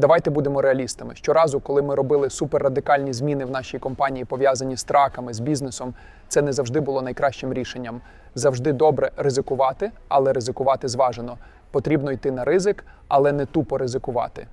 Давайте будемо реалістами. Щоразу, коли ми робили суперрадикальні зміни в нашій компанії, пов'язані з траками, з бізнесом, це не завжди було найкращим рішенням. Завжди добре ризикувати, але ризикувати зважено. Потрібно йти на ризик, але не тупо ризикувати.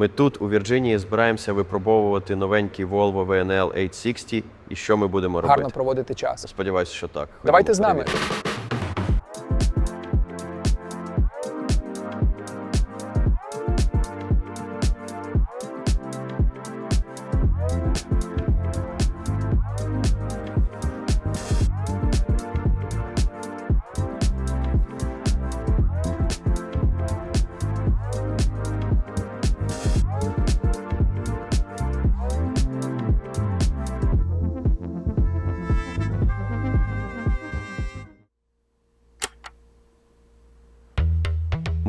Ми тут, у Вірджинії, збираємося випробовувати новенький Volvo VNL 860. І що ми будемо робити? Гарно проводити час. Сподіваюся, що так. Давайте з нами.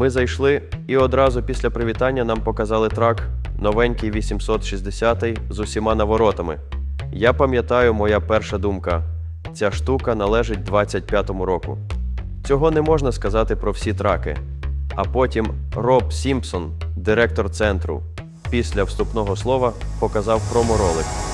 Зайшли, і одразу після привітання нам показали трак новенький 860 з усіма наворотами. Я пам'ятаю, моя перша думка: ця штука належить 25-му року. Цього не можна сказати про всі траки. А потім Роб Сімпсон, директор центру, після вступного слова показав проморолик.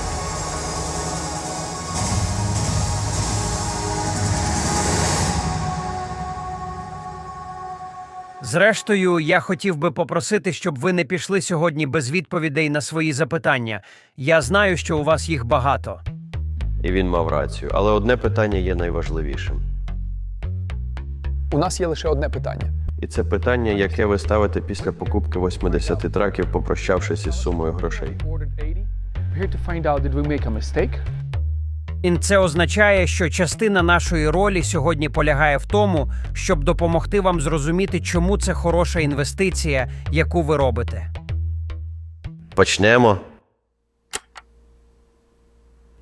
Зрештою, я хотів би попросити, щоб ви не пішли сьогодні без відповідей на свої запитання. Я знаю, що у вас їх багато. І він мав рацію. Але одне питання є найважливішим. У нас є лише одне питання. І це питання, яке ви ставите після покупки 80 траків, попрощавшись із сумою грошей. Here to find out did we make a mistake? І це означає, що частина нашої ролі сьогодні полягає в тому, щоб допомогти вам зрозуміти, чому це хороша інвестиція, яку ви робите. Почнемо.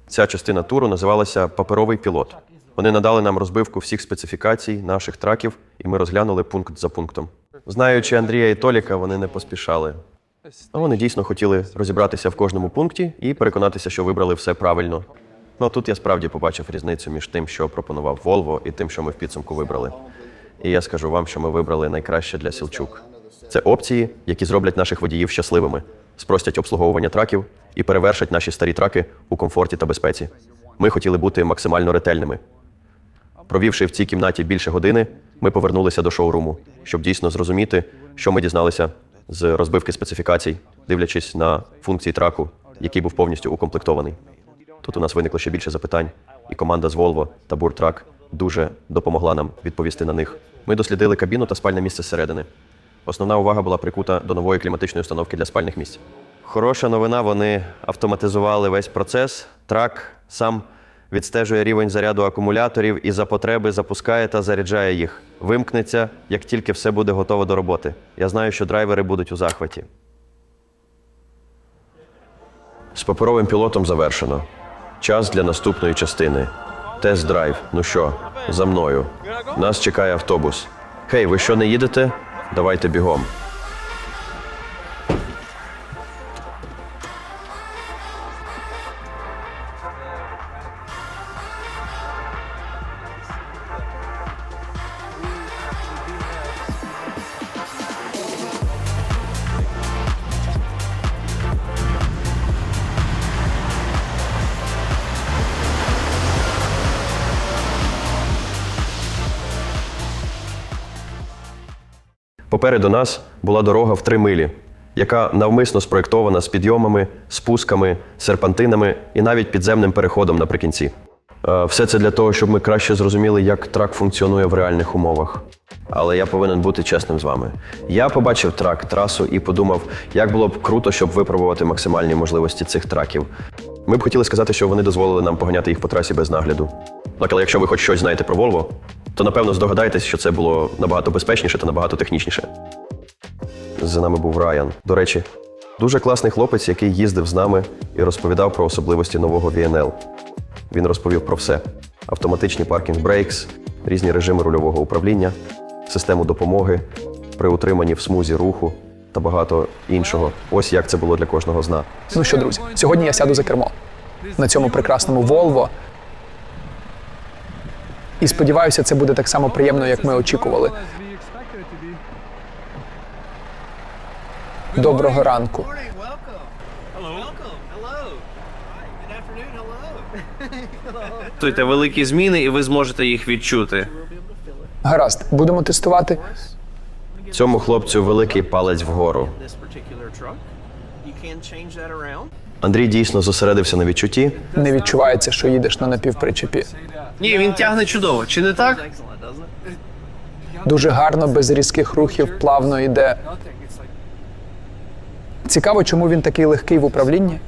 Ця частина туру називалася Паперовий пілот. Вони надали нам розбивку всіх специфікацій наших траків, і ми розглянули пункт за пунктом. Знаючи Андрія і Толіка, вони не поспішали. Вони дійсно хотіли розібратися в кожному пункті і переконатися, що вибрали все правильно. Ну тут я справді побачив різницю між тим, що пропонував Volvo, і тим, що ми в підсумку вибрали. І я скажу вам, що ми вибрали найкраще для Сілчук. Це опції, які зроблять наших водіїв щасливими, спростять обслуговування траків і перевершать наші старі траки у комфорті та безпеці. Ми хотіли бути максимально ретельними. Провівши в цій кімнаті більше години, ми повернулися до шоуруму, щоб дійсно зрозуміти, що ми дізналися з розбивки специфікацій, дивлячись на функції траку, який був повністю укомплектований. Тут у нас виникло ще більше запитань, і команда з Volvo та Буртрак дуже допомогла нам відповісти на них. Ми дослідили кабіну та спальне місце зсередини. Основна увага була прикута до нової кліматичної установки для спальних місць. Хороша новина, вони автоматизували весь процес. Трак сам відстежує рівень заряду акумуляторів і за потреби запускає та заряджає їх. Вимкнеться, як тільки все буде готово до роботи. Я знаю, що драйвери будуть у захваті. З паперовим пілотом завершено. Час для наступної частини. Тест-драйв. Ну що, за мною. Нас чекає автобус. Хей, ви що не їдете? Давайте бігом. Попереду нас була дорога в три милі, яка навмисно спроєктована з підйомами, спусками, серпантинами і навіть підземним переходом наприкінці. Е, Все це для того, щоб ми краще зрозуміли, як трак функціонує в реальних умовах. Але я повинен бути чесним з вами. Я побачив трак, трасу і подумав, як було б круто, щоб випробувати максимальні можливості цих траків. Ми б хотіли сказати, що вони дозволили нам поганяти їх по трасі без нагляду. Так, але якщо ви хоч щось знаєте про Volvo, то напевно здогадаєтесь, що це було набагато безпечніше та набагато технічніше. За нами був Райан. До речі, дуже класний хлопець, який їздив з нами і розповідав про особливості нового VNL. Він розповів про все: автоматичні паркінг брейкс, різні режими рульового управління, систему допомоги при утриманні в смузі руху, та багато іншого. Ось як це було для кожного з нас. Ну що, друзі, сьогодні я сяду за кермо на цьому прекрасному Volvo. І сподіваюся, це буде так само приємно, як ми очікували. Доброго ранку. Готуйте великі зміни, і ви зможете їх відчути. Гаразд, будемо тестувати. Цьому хлопцю великий палець вгору. Андрій дійсно зосередився на відчутті. Не відчувається, що їдеш на напівпричепі. Ні, він тягне чудово, чи не так? Дуже гарно, без різких рухів, плавно йде. Цікаво, чому він такий легкий в управлінні.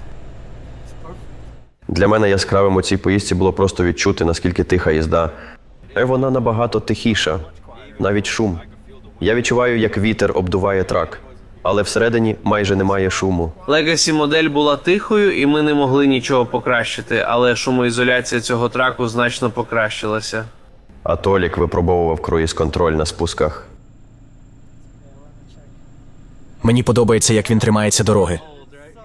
Для мене яскравим у цій поїздці було просто відчути, наскільки тиха їзда. Е, Вона набагато тихіша, навіть шум. Я відчуваю, як вітер обдуває трак, але всередині майже немає шуму. Legacy модель була тихою, і ми не могли нічого покращити, але шумоізоляція цього траку значно покращилася. А Толік випробовував круїз-контроль на спусках. Мені подобається, як він тримається дороги.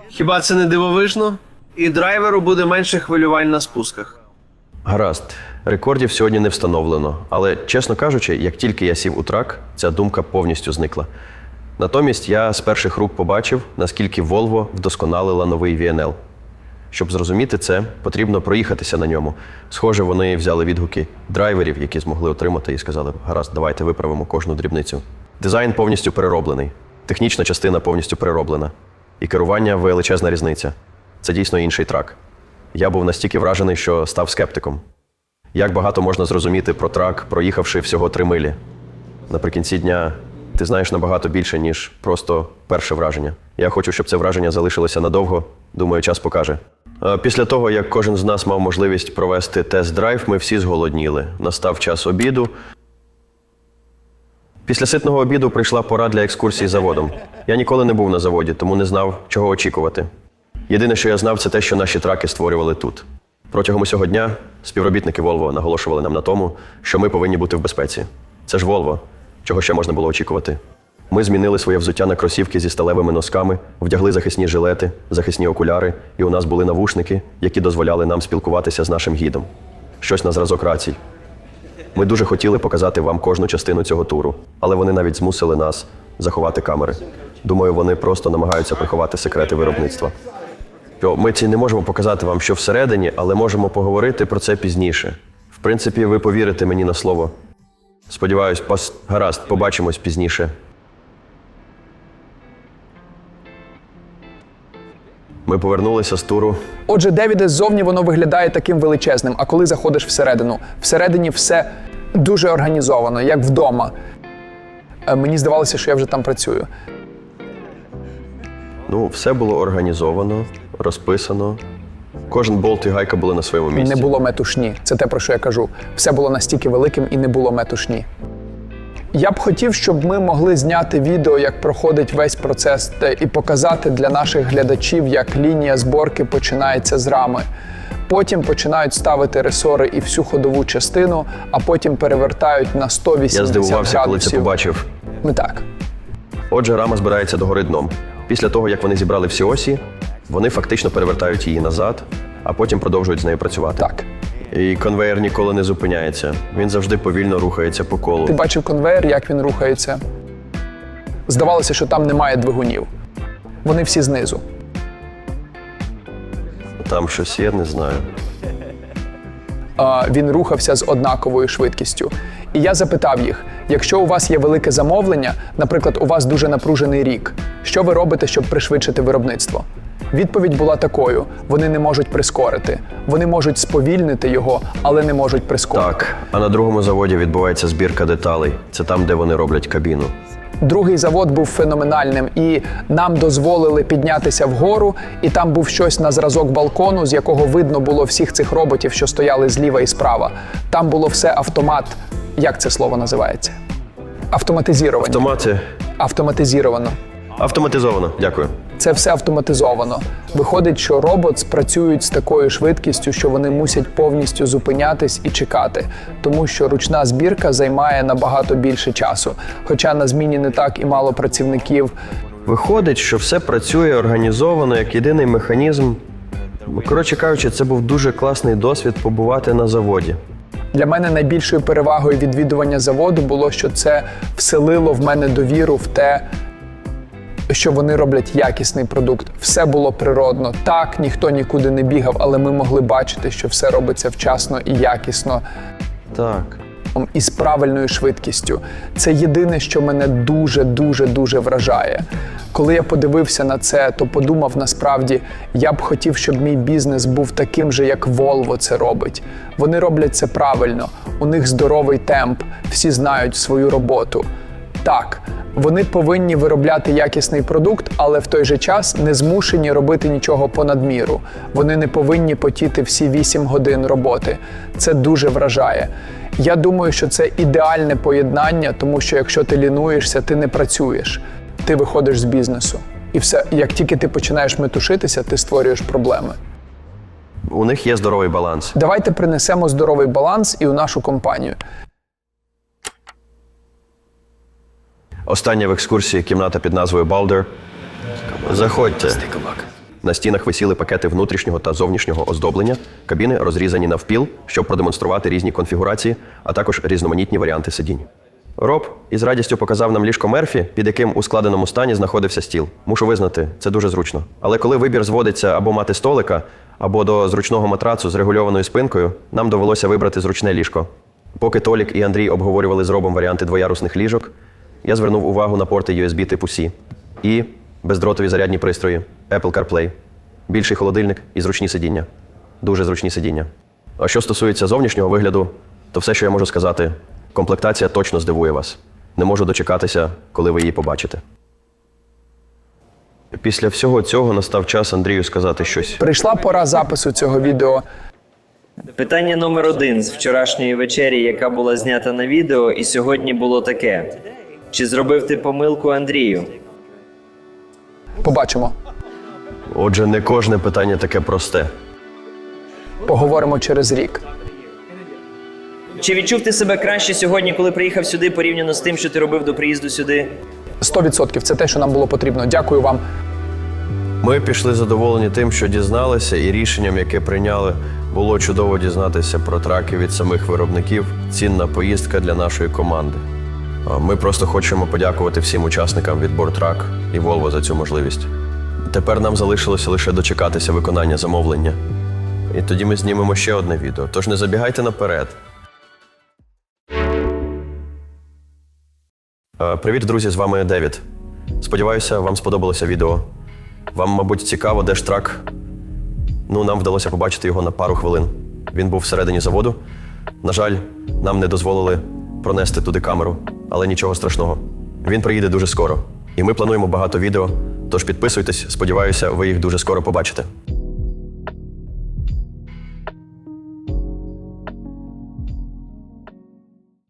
Хіба це не дивовижно? І драйверу буде менше хвилювань на спусках. Гаразд, рекордів сьогодні не встановлено, але чесно кажучи, як тільки я сів у трак, ця думка повністю зникла. Натомість я з перших рук побачив, наскільки Volvo вдосконалила новий VNL. Щоб зрозуміти це, потрібно проїхатися на ньому. Схоже, вони взяли відгуки драйверів, які змогли отримати, і сказали: гаразд, давайте виправимо кожну дрібницю. Дизайн повністю перероблений, технічна частина повністю перероблена. І керування величезна різниця. Це дійсно інший трак. Я був настільки вражений, що став скептиком. Як багато можна зрозуміти про трак, проїхавши всього три милі? Наприкінці дня ти знаєш набагато більше, ніж просто перше враження. Я хочу, щоб це враження залишилося надовго. Думаю, час покаже. Після того, як кожен з нас мав можливість провести тест-драйв, ми всі зголодніли. Настав час обіду. Після ситного обіду прийшла пора для екскурсії заводом. Я ніколи не був на заводі, тому не знав, чого очікувати. Єдине, що я знав, це те, що наші траки створювали тут. Протягом усього дня співробітники Volvo наголошували нам на тому, що ми повинні бути в безпеці. Це ж Volvo. Чого ще можна було очікувати? Ми змінили своє взуття на кросівки зі сталевими носками, вдягли захисні жилети, захисні окуляри, і у нас були навушники, які дозволяли нам спілкуватися з нашим гідом. Щось на зразок рацій. Ми дуже хотіли показати вам кожну частину цього туру, але вони навіть змусили нас заховати камери. Думаю, вони просто намагаються приховати секрети виробництва. Ми ці не можемо показати вам, що всередині, але можемо поговорити про це пізніше. В принципі, ви повірите мені на слово. Сподіваюсь, пос... гаразд, побачимось пізніше. Ми повернулися з туру. Отже, Девіде, ззовні воно виглядає таким величезним, а коли заходиш всередину, всередині все дуже організовано, як вдома. Е, Мені здавалося, що я вже там працюю. Ну, все було організовано, розписано. Кожен болт і гайка були на своєму місці. Не було метушні. Це те, про що я кажу. Все було настільки великим і не було метушні. Я б хотів, щоб ми могли зняти відео, як проходить весь процес, і показати для наших глядачів, як лінія зборки починається з рами. Потім починають ставити ресори і всю ходову частину, а потім перевертають на 180 Я здивувався, коли це побачив. Ми так. Отже, рама збирається догори дном. Після того, як вони зібрали всі осі, вони фактично перевертають її назад, а потім продовжують з нею працювати. Так. І конвейер ніколи не зупиняється. Він завжди повільно рухається по колу. Ти бачив конвейер, як він рухається. Здавалося, що там немає двигунів. Вони всі знизу. Там щось є, не знаю. а, він рухався з однаковою швидкістю. І я запитав їх: якщо у вас є велике замовлення, наприклад, у вас дуже напружений рік, що ви робите, щоб пришвидшити виробництво? Відповідь була такою: вони не можуть прискорити, вони можуть сповільнити його, але не можуть прискорити. Так, а на другому заводі відбувається збірка деталей. Це там, де вони роблять кабіну. Другий завод був феноменальним, і нам дозволили піднятися вгору, і там був щось на зразок балкону, з якого видно було всіх цих роботів, що стояли зліва і справа. Там було все автомат. Як це слово називається? Автоматизіровані. Автомати Автоматизіровано. автоматизовано. Дякую. Це все автоматизовано. Виходить, що робот працюють з такою швидкістю, що вони мусять повністю зупинятись і чекати, тому що ручна збірка займає набагато більше часу. Хоча на зміні не так і мало працівників. Виходить, що все працює організовано як єдиний механізм. Коротше кажучи, це був дуже класний досвід побувати на заводі. Для мене найбільшою перевагою відвідування заводу було, що це вселило в мене довіру в те, що вони роблять якісний продукт. Все було природно. Так, ніхто нікуди не бігав, але ми могли бачити, що все робиться вчасно і якісно. Так. і з правильною швидкістю. Це єдине, що мене дуже, дуже, дуже вражає. Коли я подивився на це, то подумав насправді, я б хотів, щоб мій бізнес був таким же, як Volvo це робить. Вони роблять це правильно, у них здоровий темп, всі знають свою роботу. Так, вони повинні виробляти якісний продукт, але в той же час не змушені робити нічого понад міру. Вони не повинні потіти всі 8 годин роботи. Це дуже вражає. Я думаю, що це ідеальне поєднання, тому що якщо ти лінуєшся, ти не працюєш, ти виходиш з бізнесу. І все, як тільки ти починаєш метушитися, ти створюєш проблеми. У них є здоровий баланс. Давайте принесемо здоровий баланс і у нашу компанію. Остання в екскурсії кімната під назвою Балдер. Заходьте. На стінах висіли пакети внутрішнього та зовнішнього оздоблення, кабіни розрізані навпіл, щоб продемонструвати різні конфігурації, а також різноманітні варіанти сидінь. Роб із радістю показав нам ліжко Мерфі, під яким у складеному стані знаходився стіл. Мушу визнати, це дуже зручно. Але коли вибір зводиться або мати столика, або до зручного матрацу з регульованою спинкою, нам довелося вибрати зручне ліжко. Поки Толік і Андрій обговорювали з Робом варіанти двоярусних ліжок, я звернув увагу на порти USB типу C і бездротові зарядні пристрої, Apple CarPlay, більший холодильник і зручні сидіння. Дуже зручні сидіння. А що стосується зовнішнього вигляду, то все, що я можу сказати, комплектація точно здивує вас. Не можу дочекатися, коли ви її побачите. Після всього цього настав час Андрію сказати щось. Прийшла пора запису цього відео. Питання номер один з вчорашньої вечері, яка була знята на відео, і сьогодні було таке: чи зробив ти помилку Андрію? Побачимо. Отже, не кожне питання таке просте. Поговоримо через рік. Чи відчув ти себе краще сьогодні, коли приїхав сюди, порівняно з тим, що ти робив до приїзду сюди? 100% це те, що нам було потрібно. Дякую вам. Ми пішли задоволені тим, що дізналися, і рішенням, яке прийняли, було чудово дізнатися про траки від самих виробників. Цінна поїздка для нашої команди. Ми просто хочемо подякувати всім учасникам від Бортрак і Volvo за цю можливість. Тепер нам залишилося лише дочекатися виконання замовлення. І тоді ми знімемо ще одне відео. Тож не забігайте наперед. Привіт, друзі! З вами Девід. Сподіваюся, вам сподобалося відео. Вам, мабуть, цікаво, де ж трак. Ну, нам вдалося побачити його на пару хвилин. Він був всередині заводу. На жаль, нам не дозволили пронести туди камеру, але нічого страшного. Він приїде дуже скоро. І ми плануємо багато відео. Тож підписуйтесь, сподіваюся, ви їх дуже скоро побачите.